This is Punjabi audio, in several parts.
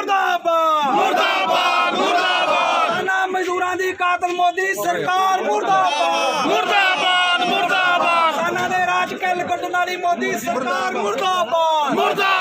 ਮੁਰਦਾਬਾਦ! ਮੁਰਦਾਬਾਦ ਮੁਰਦਾਬਾਦ! ਨਾ ਮਜ਼ਦੂਰਾਂ ਦੀ ਕਾਤਲ ਮੋਦੀ ਸਰਕਾਰ ਮੁਰਦਾਬਾਦ! ਮੁਰਦਾਬਾਦ ਮੁਰਦਾਬਾਦ! ਸਾਨਾ ਦੇ ਰਾਜ ਕੱਲ ਕੱਢਣ ਮੋਦੀ ਸਰਕਾਰ ਮੁਰਦਾਬਾਦ! ਮੁਰਦਾਬਾਦ!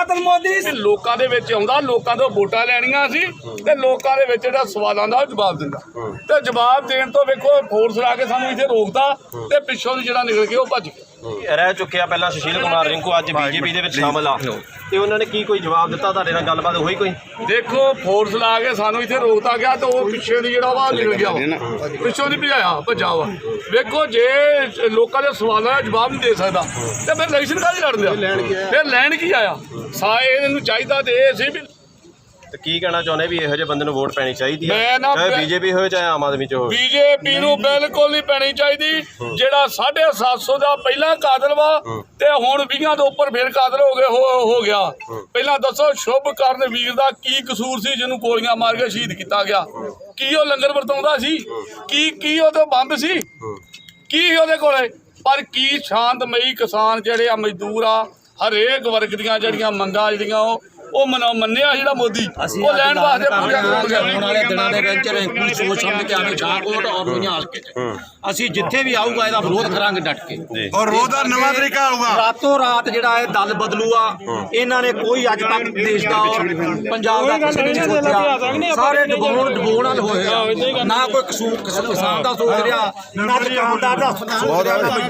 ਕਾਤਲ ਮੋਦੀ ਲੋਕਾਂ ਦੇ ਵਿੱਚ ਆਉਂਦਾ ਲੋਕਾਂ ਤੋਂ ਵੋਟਾਂ ਲੈਣੀਆਂ ਸੀ ਤੇ ਲੋਕਾਂ ਦੇ ਵਿੱਚ ਜਿਹੜਾ ਸਵਾਲਾਂ ਦਾ ਉਹ ਜਵਾਬ ਦਿੰਦਾ। ਤੇ ਜਵਾਬ ਦੇਣ ਤੋਂ ਵੇਖੋ ਫੋਰਸ ਲਾ ਕੇ ਸਾਨੂੰ ਇੱਥੇ ਰੋਕਦਾ ਤੇ ਪਿੱਛੋਂ ਦੀ ਜਿਹੜਾ ਨਿਕਲ ਗਿਆ ਉਹ ਭੱਜ ਗਿਆ। ਰਹਿ ਚੁੱਕਿਆ ਪਹਿਲਾਂ ਸੁਸ਼ੀਲ ਕੁਮਾਰ ਰਿੰਕੂ ਅੱਜ ਬੀਜੇਪੀ ਦੇ ਵਿੱਚ ਸ਼ਾਮਲ ਆ। ਤੇ ਉਹਨਾਂ ਨੇ ਕੀ ਕੋਈ ਜਵਾਬ ਦਿੱਤਾ? ਤੁਹਾਡੇ ਨਾਲ ਗੱਲਬਾਤ ਹੋਈ ਕੋਈ? ਦੇਖੋ ਫੋਰਸ ਲਾ ਕੇ ਸਾਨੂੰ ਇੱਥੇ ਰੋਕਦਾ ਗਿਆ ਤੇ ਉਹ ਪਿੱਛੇ ਦੀ ਜਿਹੜਾ ਵਾ ਨਿਕਲ ਗਿਆ ਵਾ। ਪਿੱਛੋਂ ਨਹੀਂ ਭਜਾਇਆ ਭੱਜਾ ਵਾ। ਵੇਖੋ ਜੇ ਲੋਕਾਂ ਦੇ ਸਵਾਲਾਂ ਦਾ ਜਵਾਬ ਨਹੀਂ ਦੇ ਸਕਦਾ ਤੇ ਫਿਰ ਇਲੈਕਸ਼ਨ ਕਾਹਦੀ ਲੜਨ ਦਿਆ? ਫਿਰ ਲੈਣ ਕੀ ਆਇਆ? ਸਾਏ ਇਹਨੂੰ ਚਾਹੀਦਾ ਤੇ ਇਹ ਸੀ ਵੀ ਤੇ ਕੀ ਕਹਿਣਾ ਚਾਹੁੰਦੇ ਵੀ ਇਹੋ ਜਿਹੇ ਬੰਦੇ ਨੂੰ ਵੋਟ ਪੈਣੀ ਚਾਹੀਦੀ ਮੈਂ ਹੈ ਨਾ- ਚਾਹੇ ਬੀਜੇਪੀ ਹੋਵੇ ਚਾਹੇ ਆਮ ਆਦਮੀ ਚ ਹੋਵੇ। ਬੀਜੇਪੀ ਨੂੰ ਬਿਲਕੁਲ ਨਹੀਂ ਪੈਣੀ ਚਾਹੀਦੀ। ਜਿਹੜਾ 750 ਦਾ ਪਹਿਲਾਂ ਕਾਦਲ ਵਾ ਤੇ ਹੁਣ 20 ਦੇ ਉੱਪਰ ਫਿਰ ਕਾਦਲ ਹੋ ਗਏ ਹੋ ਹੋ ਗਿਆ। ਪਹਿਲਾਂ ਦੱਸੋ ਸ਼ੁਭ ਕਰਨ ਵੀਰ ਦਾ ਕੀ ਕਸੂਰ ਸੀ ਜਿਹਨੂੰ ਗੋਲੀਆਂ ਮਾਰ ਕੇ ਸ਼ਹੀਦ ਕੀਤਾ ਗਿਆ? ਕੀ ਉਹ ਲੰਗਰ ਵਰਤਾਉਂਦਾ ਸੀ? ਕੀ ਕੀ ਉਹਦੇ ਬੰਬ ਸੀ? ਕੀ ਉਹਦੇ ਕੋਲੇ? ਪਰ ਕੀ ਸ਼ਾਂਤਮਈ ਕਿਸਾਨ ਜਿਹੜੇ ਆ ਮਜ਼ਦੂਰ ਆ ਹਰੇਕ ਵਰਗ ਦੀਆਂ ਜਿਹੜੀਆਂ ਮੰਗਾਂ ਜਿਹੜੀਆਂ ਉਹ ਉਹ ਮਨਾ ਮੰਨਿਆ ਜਿਹੜਾ ਮੋਦੀ। ਉਹ ਲੈਣ ਵਾਸਤੇ ਕਰੋੜ ਆਉਣ ਵਾਲੇ ਦਿਨਾਂ ਦੇ ਵਿੱਚ ਰੈਂਕੂ ਸੋਚ ਸਮਝ ਕੇ ਆਵੇ ਸ਼ਾਹਕੋਟ ਔਰ ਹਲਕੇ ਚ ਅਸੀਂ ਜਿੱਥੇ ਵੀ ਆਊਗਾ ਇਹਦਾ ਵਿਰੋਧ ਕਰਾਂਗੇ ਡਟ ਕੇ। ਔਰ ਰੋਹ ਦਾ ਨਵਾਂ ਤਰੀਕਾ ਆਊਗਾ। ਰਾਤੋਂ ਰਾਤ ਜਿਹੜਾ ਇਹ ਦਲ ਬਦਲੂ ਆ ਇਹਨਾਂ ਨੇ ਕੋਈ ਅੱਜ ਤੱਕ ਦੇਸ਼ ਦਾ ਔਰ ਪੰਜਾਬ ਦਾ ਕਿਸੇ ਨੇ ਨਹੀਂ ਸੋਚਿਆ। ਸਾਰੇ ਡਬੋਣ ਡਬੋਣ ਵਾਲ ਹੋਏ ਆ। ਨਾ ਕੋਈ ਕਸੂਰ ਕਿਸ- ਕਿਸਾਨ ਦਾ ਸੋਚ ਰਿਹਾ ਨਾ ਦੁਕਾਨਦਾਰ ਦਾ ਸੋਚ ਰਿਹਾ।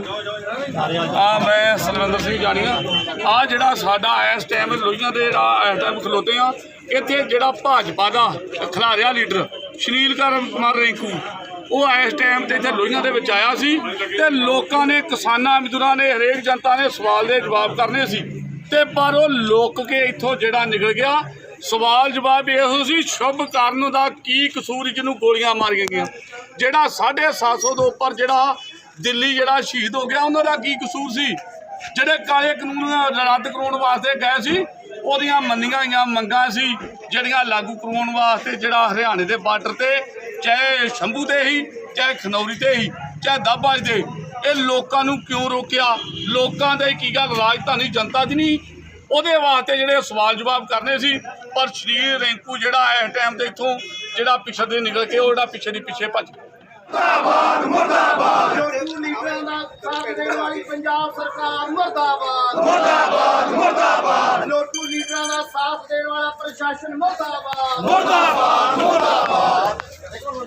ਆ ਮੈਂ ਸਲਵਿੰਦਰ ਸਿੰਘ ਜਾਣੀਆ। ਆ ਜਿਹੜਾ ਸਾਡਾ ਇਸ ਟਾਈਮ ਲੋਹੀਆਂ ਦੇ ਜਿਹੜਾ ਇਸ ਟਾਈਮ ਖਲੋਤੇ ਆ। ਇੱਥੇ ਜਿਹੜਾ ਭਾਜਪਾ ਦਾ ਖਿਲਾਰਿਆ ਲੀਡਰ ਸ਼ਨੀਲ ਕੁਮਾਰ ਰਿੰਕੂ, ਉਹ ਇਸ ਟਾਈਮ ਤੇ ਇੱਥੇ ਲੋਹੀਆਂ ਦੇ ਵਿੱਚ ਆਇਆ ਸੀ ਤੇ ਲੋਕਾਂ ਨੇ, ਕਿਸਾਨਾਂ, ਮਜ਼ਦੂਰਾਂ ਨੇ, ਹਰੇਕ ਜਨਤਾ ਨੇ ਸਵਾਲ ਦੇ ਜਵਾਬ ਕਰਨੇ ਸੀ। ਤੇ ਪਰ ਉਹ ਲੋਕ ਕੇ ਇੱਥੋਂ ਜਿਹੜਾ ਨਿਕਲ ਗਿਆ, ਸਵਾਲ ਜਵਾਬ ਇਹੋ ਸੀ, ਸ਼ੁਭ ਕਰਨ ਦਾ ਕੀ ਕਸੂਰ ਜਿਹਨੂੰ ਗੋਲੀਆਂ ਮਾਰੀਆਂ ਗਈਆਂ? ਜਿਹੜਾ 750 ਤੋਂ ਉੱਪਰ ਜਿਹੜਾ ਦਿੱਲੀ ਜਿਹੜਾ ਸ਼ਹੀਦ ਹੋ ਗਿਆ, ਉਹਨਾਂ ਦਾ ਕੀ ਕਸੂਰ ਸੀ? ਜਿਹੜੇ ਕਾਲੇ ਕਾਨੂੰਨ ਰੱਦ ਕਰਾਉਣ ਵਾਸਤੇ ਗਏ ਸੀ ਉਹਦੀਆਂ ਮੰਨੀਆਂ ਗਈਆਂ ਮੰਗਾਂ ਸੀ ਜਿਹੜੀਆਂ ਲਾਗੂ ਕਰਵਾਉਣ ਵਾਸਤੇ ਜਿਹੜਾ ਹਰਿਆਣੇ ਦੇ ਬਾਰਡਰ ਤੇ ਚਾਹੇ ਸ਼ੰਭੂ ਤੇ ਹੀ ਚਾਹੇ ਖਨੌਰੀ ਤੇ ਹੀ ਚਾਹੇ ਦਾਬਾਜ ਤੇ ਇਹ ਲੋਕਾਂ ਨੂੰ ਕਿਉਂ ਰੋਕਿਆ? ਲੋਕਾਂ ਦੇ ਕੀ ਗੱਲ ਰਾਜਧਾਨੀ ਜਨਤਾ ਦੀ ਨਹੀਂ। ਉਹਦੇ ਵਾਸਤੇ ਜਿਹੜੇ ਸਵਾਲ ਜਵਾਬ ਕਰਨੇ ਸੀ ਪਰ ਸ਼੍ਰੀ ਰਿੰਕੂ ਜਿਹੜਾ ਇਸ ਟਾਈਮ ਤੇ ਇੱਥੋਂ ਜਿਹੜਾ ਪਿੱਛੇ ਦੇ ਨਿਕਲ ਕੇ ਉਹ ਜਿਹੜਾ ਪਿੱਛੇ ਦੀ ਪਿੱਛੇ ਭੱਜ ਗਿਆ। ਲੋਟੂ ਲੀਡਰਾਂ ਦਾ ਸਾਥ ਦੇਣ ਵਾਲੀ ਪੰਜਾਬ ਸਰਕਾਰ ਮੁਰਦਾਬਾਦ। ਮੁਰਦਾਬਾਦ ਮੁਰਦਾਬਾਦ। ਦਾ ਸਾਥ ਦੇਣ ਵਾਲਾ ਪ੍ਰਸ਼ਾਸਨ ਮੁਰਦਾਬਾਦ। ਮੁਰਦਾਬਾਦ ਮੁਰਦਾਬਾਦ।